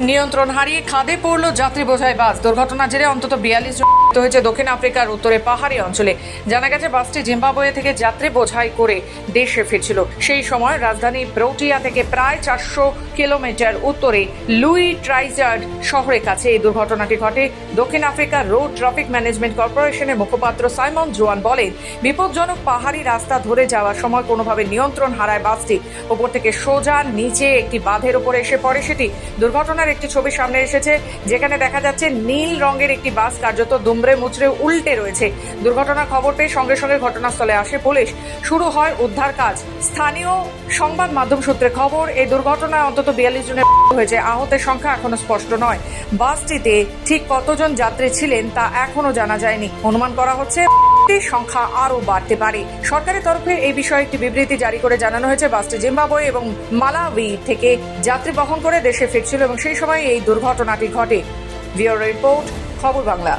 নিয়ন্ত্রণ হারিয়ে খাদে পড়ল যাত্রী বোঝাই বাস। দুর্ঘটনার জেরে অন্তত বিয়াল্লিশ জন হয়েছে দক্ষিণ আফ্রিকার উত্তরে পাহাড়ি অঞ্চলে। জানা গেছে, বাসটি জিম্বাবুয়ে থেকে যাত্রী বোঝাই করে দেশে ফিরছিল। সেই সময় রাজধানী ব্রোটিয়া থেকে প্রায় চারশো কিলোমিটার উত্তরে লুই ট্রাইজার্ড শহরের কাছে এই দুর্ঘটনাটি ঘটে। দক্ষিণ আফ্রিকার রোড ট্রাফিক ম্যানেজমেন্ট কর্পোরেশনের মুখপাত্র সাইমন জোয়ান বলেন, বিপজ্জনক পাহাড়ি রাস্তা ধরে যাওয়ার সময় কোনোভাবে নিয়ন্ত্রণ হারায় বাসটি। ওপর থেকে সোজা নিচে একটি বাঁধের উপরে এসে পড়ে সেটি। দুর্ঘটনার একটি ছবি সামনে এসেছে, যেখানে দেখা যাচ্ছে নীল রঙের একটি বাস কার্যত দুমড়ে মুচড়ে উল্টে রয়েছে। দুর্ঘটনার খবর পেয়ে সঙ্গে সঙ্গে ঘটনাস্থলে আসে পুলিশ। শুরু হয় উদ্ধার কাজ। স্থানীয় সংবাদ মাধ্যম সূত্রে খবর, এই দুর্ঘটনায় অন্তত বিয়াল্লিশ জনের হয়েছে। আহতের সংখ্যা এখনও স্পষ্ট নয়। বাসটিতে ঠিক কতজন যাত্রী ছিলেন তা এখনও জানা যায়নি। অনুমান করা হচ্ছে মৃতের সংখ্যা আরও বাড়তে পারে। সরকারের তরফে এই বিষয়ে একটি বিবৃতি জারি করে জানানো হয়েছে। বাসটি জিম্বাবুয়ে এবং মালাউই থেকে যাত্রী বহন করে দেশে ফিরছিল এবং সেই সময় এই দুর্ঘটনাটি ঘটে। রিপোর্ট, খবর বাংলা।